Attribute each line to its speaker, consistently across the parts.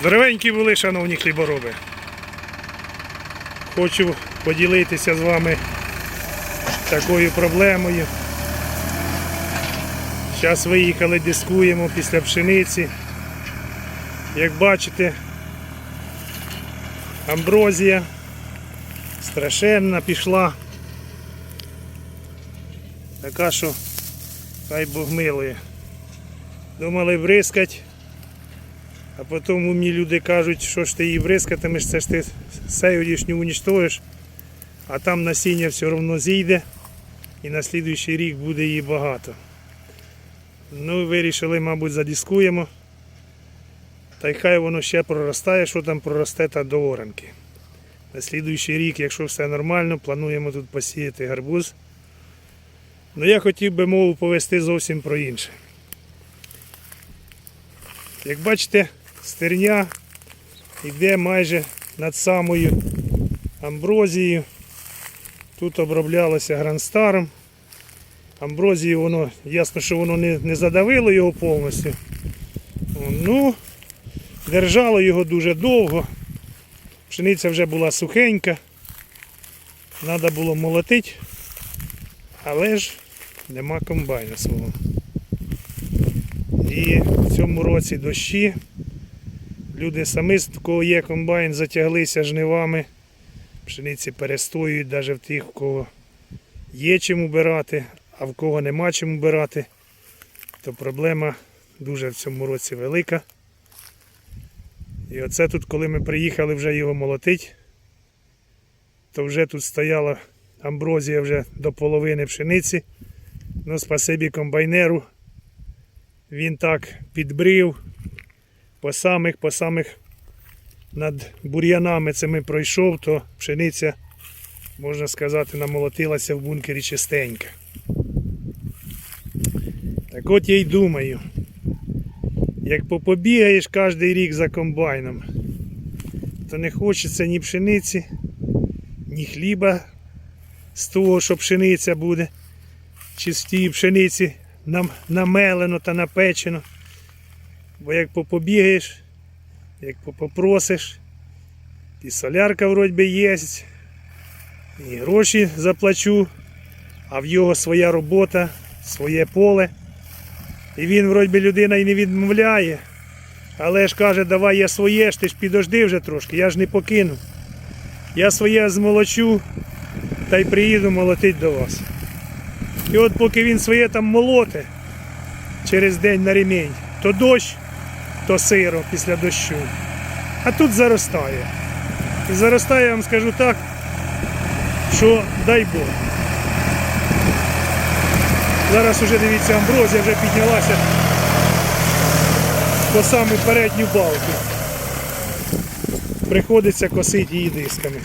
Speaker 1: Здоровенькі були, шановні хлібороби. Хочу поділитися з вами такою проблемою. Зараз виїхали, дискуємо після пшениці. Як бачите, амброзія страшенна пішла. Така, що хай Бог милує. Думали бризкать, а потім умні люди кажуть, що ж ти її бризкатимеш, це ж ти сеюдішню унічтожиш, а там насіння все одно зійде і на слідуючий рік буде її багато. Ну, вирішили, мабуть, задіскуємо. Та й хай воно ще проростає, що там проросте та до оранки. На слідуючий рік, якщо все нормально, плануємо тут посіяти гарбуз. Ну я хотів би мову повести зовсім про інше. Як бачите, стерня йде майже над самою амброзією. Тут оброблялося гранстаром. Амброзію воно, ясно, що воно не, не задавило його повністю. Ну, держало його дуже довго. Пшениця вже була сухенька. Треба було молотити, але ж нема комбайна свого. І в цьому році дощі. Люди самі, з кого є комбайн, затяглися жнивами. Пшениці перестоюють навіть в тих, в кого є чим убирати, а в кого нема чим убирати, то проблема дуже в цьому році велика. І оце тут, коли ми приїхали вже його молотить, то вже тут стояла амброзія вже до половини пшениці. Ну, спасибі комбайнеру. Він так підбрив по самих, по самих над бур'янами цими пройшов, то пшениця, можна сказати, намолотилася в бункері чистенька. Так от я й думаю, як попобігаєш кожен рік за комбайном, то не хочеться ні пшениці, ні хліба з того, що пшениця буде, чи з тієї пшениці нам- намелено та напечено. Бо як попобігаєш, як попросиш, і солярка вроді би є, і гроші заплачу, а в його своя робота, своє поле. І він вроді би людина і не відмовляє. Але ж каже, давай я своє ж ти ж підожди вже трошки, я ж не покину. Я своє змолочу та й приїду молотить до вас. І от поки він своє там молоте через день на ремінь, то дощ, то сиро після дощу. А тут заростає. І заростає, я вам скажу так, що дай Бог. Зараз уже дивіться, амброзія вже піднялася по саму передню балку. Приходиться косити її дисками.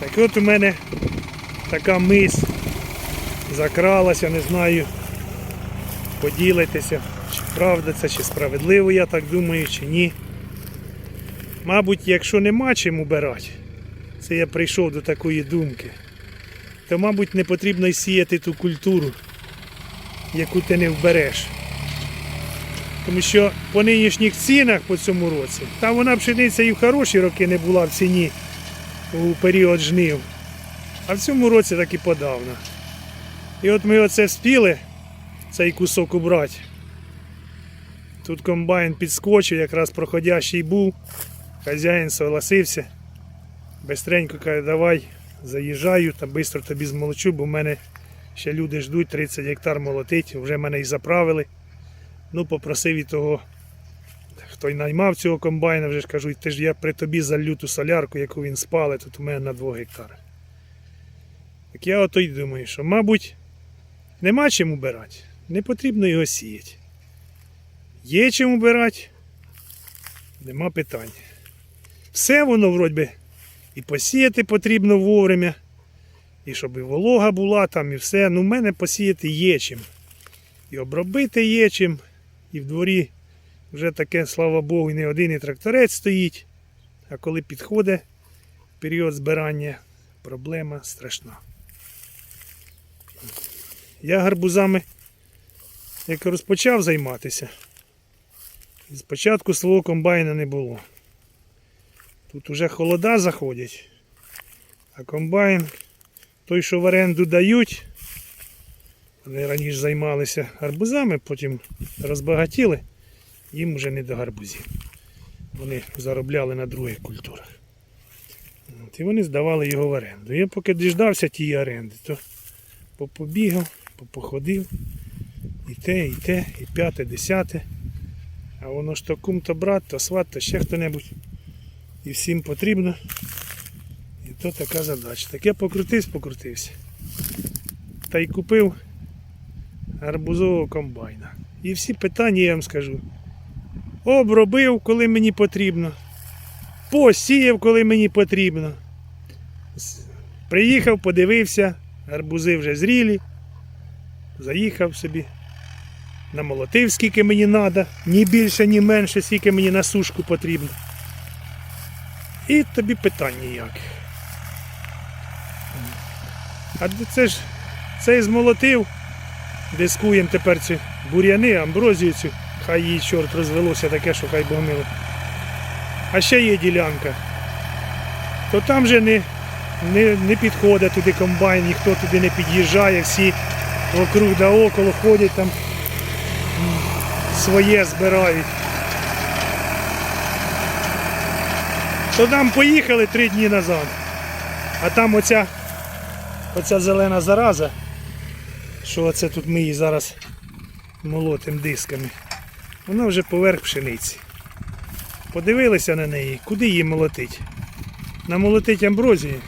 Speaker 1: Так от у мене така мис закралася, не знаю, поділитися, чи правда це, чи справедливо, я так думаю, чи ні. Мабуть, якщо нема чим убирати, це я прийшов до такої думки, то, мабуть, не потрібно й сіяти ту культуру, яку ти не вбереш. Тому що по нинішніх цінах по цьому році, там вона пшениця і в хороші роки не була в ціні у період жнив. А в цьому році так і подавно. І от ми оце вспіли, цей кусок убрати. Тут комбайн підскочив, якраз проходящий був. Хазяїн согласився. Бистренько каже, давай заїжджаю та швидко тобі змолочу, бо в мене ще люди ждуть 30 гектар молотить, вже мене і заправили. Ну, попросив і того, хто й наймав цього комбайна, вже ж кажу, ти ж я при тобі залью ту солярку, яку він спалить, тут у мене на 2 гектари. Так я ото й думаю, що, мабуть, нема чим убирати, не потрібно його сіяти. Є чим убирати, нема питань. Все воно вроді і посіяти потрібно вовремя, і щоб і волога була там, і все. Ну, в мене посіяти є чим. І обробити є чим, і в дворі вже таке, слава Богу, і не один і тракторець стоїть. А коли підходить період збирання, проблема страшна. Я гарбузами як розпочав займатися, спочатку свого комбайна не було. Тут уже холода заходять, а комбайн, той, що в оренду дають, вони раніше займалися гарбузами, потім розбагатіли, їм вже не до гарбузів. Вони заробляли на других культурах. От, і вони здавали його в оренду. Я поки діждався тієї оренди, то попобігав, попоходив, і те, і те, і п'яте, десяте. А воно ж то кум, то брат, то сват, то ще хто-небудь. І всім потрібно. І то така задача. Так я покрутився, покрутився. Та й купив гарбузового комбайна. І всі питання я вам скажу. Обробив, коли мені потрібно. Посіяв, коли мені потрібно. Приїхав, подивився, гарбузи вже зрілі. Заїхав собі. Намолотив, скільки мені треба, ні більше, ні менше, скільки мені на сушку потрібно. І тобі питань ніяких. А це ж цей змолотив. Дискуємо тепер ці бур'яни, амброзію цю. Хай її чорт розвелося таке, що хай богнило. А ще є ділянка. То там же не, не, не підходить туди комбайн, ніхто туди не під'їжджає, всі вокруг да около ходять там своє збирають. То там поїхали три дні назад. А там оця, оця зелена зараза, що оце тут ми її зараз молотим дисками, вона вже поверх пшениці. Подивилися на неї, куди її молотить? Намолотить амброзії.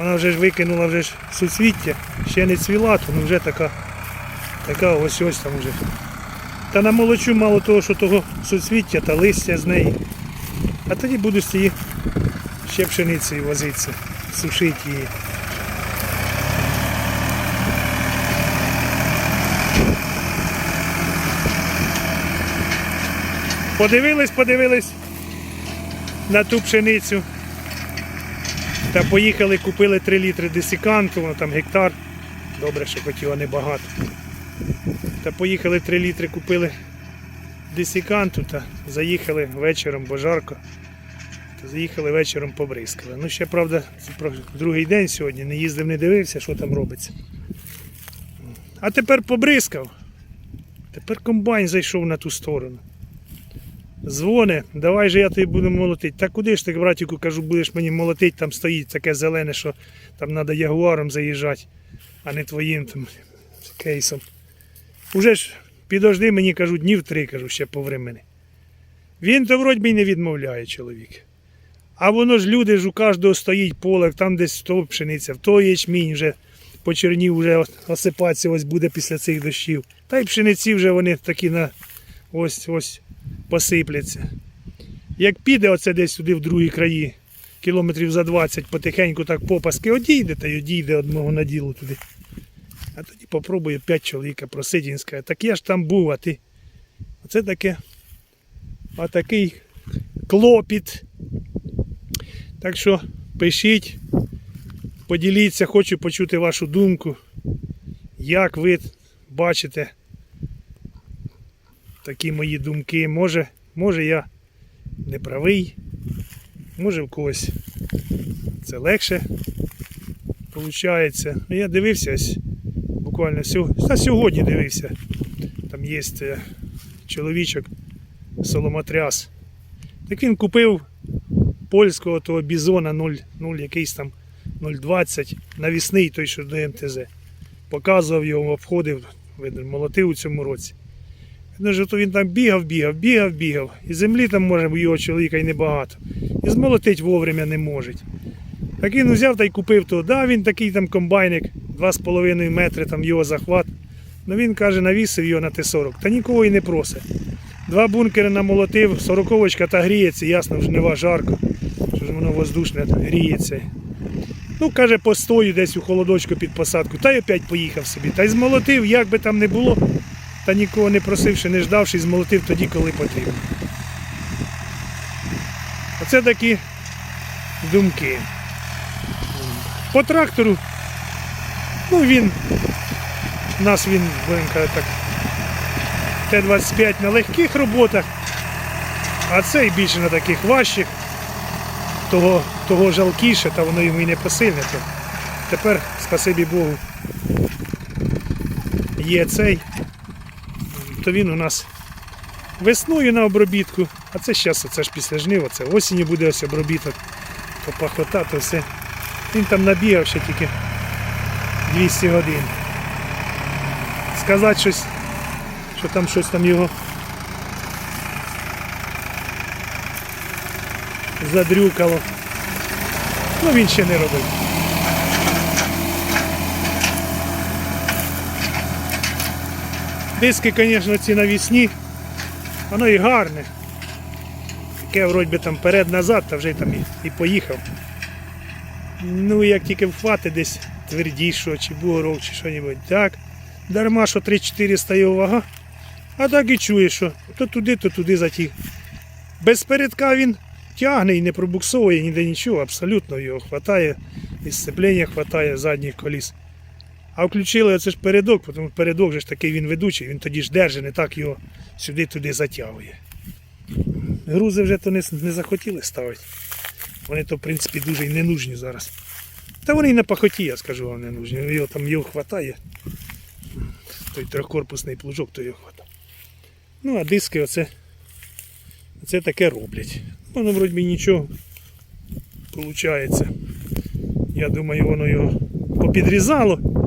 Speaker 1: Вона вже ж викинула вже ж суцвіття, ще не цвіла, то ну вже така, така ось ось там вже. Та намолочу мало того, що того суцвіття та листя з неї. А тоді буду з цієї ще пшеницею возитися, сушити її. Подивились, подивились на ту пшеницю. Та поїхали, купили 3 літри десіканту, воно там гектар. Добре, що його небагато. Та поїхали 3 літри, купили десіканту та заїхали вечором, бо жарко. Та заїхали вечором побризкали. Ну ще правда, другий день сьогодні, не їздив, не дивився, що там робиться. А тепер побризкав. Тепер комбайн зайшов на ту сторону. Дзвони, давай же я тобі буду молотити. Та куди ж ти, братіку, кажу, будеш мені молотити, там стоїть таке зелене, що там треба ягуаром заїжджати, а не твоїм там кейсом. Уже ж підожди мені, кажу, днів три, кажу, ще по времени. Він то вроді не відмовляє чоловік. А воно ж люди ж у кожного стоїть поле, там десь то пшениця, в то ячмінь вже почернів, вже осипатися ось буде після цих дощів. Та й пшениці вже вони такі на ось ось посипляться. Як піде оце десь сюди в другі краї, кілометрів за 20 потихеньку так попаски одійде, та й одійде одного наділу туди. А тоді попробує 5 чоловіка скаже, так я ж там був, а ти. Оце таке отакий клопіт. Так що пишіть, поділіться, хочу почути вашу думку, як ви бачите такі мої думки. Може, може я не правий, може в когось це легше виходить. Я дивився буквально сьогодні, сьогодні дивився. Там є е, чоловічок соломотряс. Так він купив польського того бізона 0, 0 якийсь там 0,20 навісний той, що до МТЗ. Показував його, обходив, молотив у цьому році. Ну, то він там бігав, бігав, бігав, бігав. І землі там може у його чоловіка і небагато. І змолотить вовремя не може. Так він взяв та й купив то. Да, він такий там комбайник, 2,5 метри там його захват. Ну він каже, навісив його на Т-40. Та нікого і не просить. Два бункери намолотив, сороковочка та гріється, ясно, не жарко. Що ж воно воздушне гріється. Ну, каже, постою десь у холодочку під посадку, та й опять поїхав собі. Та й змолотив, як би там не було, та нікого не просивши, не ждавши, змолотив тоді, коли потрібно. Оце такі думки. По трактору, ну він, у нас він, будемо казати так, Т-25 на легких роботах, а цей більше на таких важчих. Того, того жалкіше, та воно йому і не посильне. Тепер, спасибі Богу, є цей, то він у нас весною на обробітку, а це зараз, це ж після жнива, це осінню буде ось обробіток, то пахота, то все. Він там набігав ще тільки 200 годин. Сказати щось, що там щось там його задрюкало. Ну він ще не робив. Диски, звісно, ці навісні, воно і гарне. Таке вроді там перед-назад, та вже там і, і поїхав. Ну, як тільки вхвати десь твердішого, чи бугоров, чи що-небудь. Так. Дарма, що 3-4 стає вага. А так і чуєш, що то туди, то туди затіг. Без передка він тягне і не пробуксовує ніде нічого, абсолютно його хватає, і сцеплення хватає задніх коліс. А включили оце ж передок, тому передок же ж такий він ведучий, він тоді ж держить, не так його сюди-туди затягує. Грузи вже то не, не захотіли ставити. Вони то, в принципі, дуже і не нужні зараз. Та вони і на пахоті, я скажу вам, не нужні. Його там його хватає. Той трьохкорпусний плужок, то його хватає. Ну, а диски оце, оце таке роблять. Воно вроді нічого виходить. Я думаю, воно його попідрізало.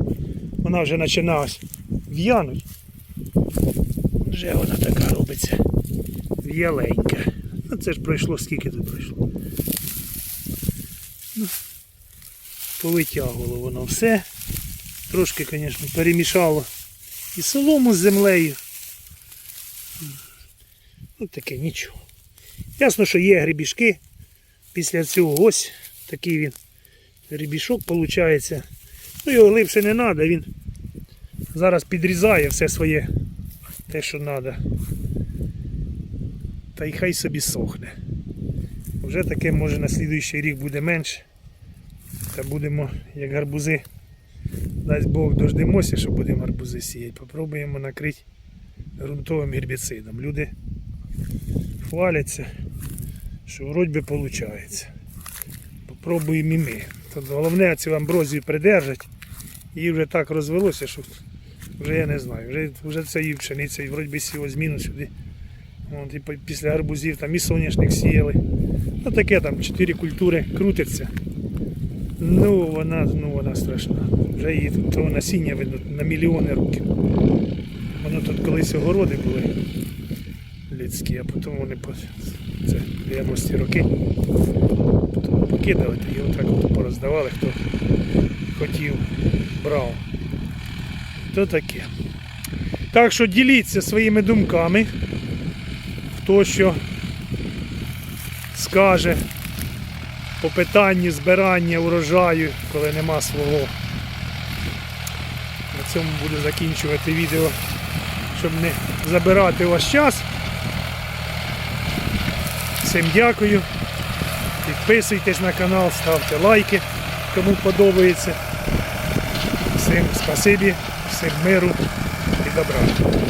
Speaker 1: Вона вже починалась в'януть. Вже вона така робиться. В'яленька. Ну це ж пройшло, скільки тут пройшло. Ну, повитягувало воно все. Трошки, звісно, перемішало і солому з землею. Ну таке нічого. Ясно, що є грибішки. Після цього ось такий він грибішок виходить. Ну його глибше не треба, він зараз підрізає все своє те, що треба. Та й хай собі сохне. Вже таке може на слідуючий рік буде менше. Та будемо, як гарбузи, дасть Бог дождемося, що будемо гарбузи сіяти. Попробуємо накрити ґрунтовим гербіцидом. Люди хваляться, що вроді би виходить. Попробуємо і ми. Тут головне цю амброзію придержать. Її вже так розвелося, що вже я не знаю. Вже, вже це і пшениця, і вроді сіло сюди. От, і після гарбузів там і соняшник сіяли. Ну таке там чотири культури крутиться. Ну вона, ну вона страшна. Вже її того насіння видно на мільйони років. Воно тут колись огороди були людські, а потім вони це 90-ті роки. Потім покидали, та його так от пороздавали, хто хотів, брав. То таке. Так що діліться своїми думками. Хто що скаже по питанні збирання урожаю, коли нема свого. На цьому буду закінчувати відео, щоб не забирати ваш час. Всім дякую. Підписуйтесь на канал, ставте лайки, кому подобається. Всім спасибі, всім миру і добра.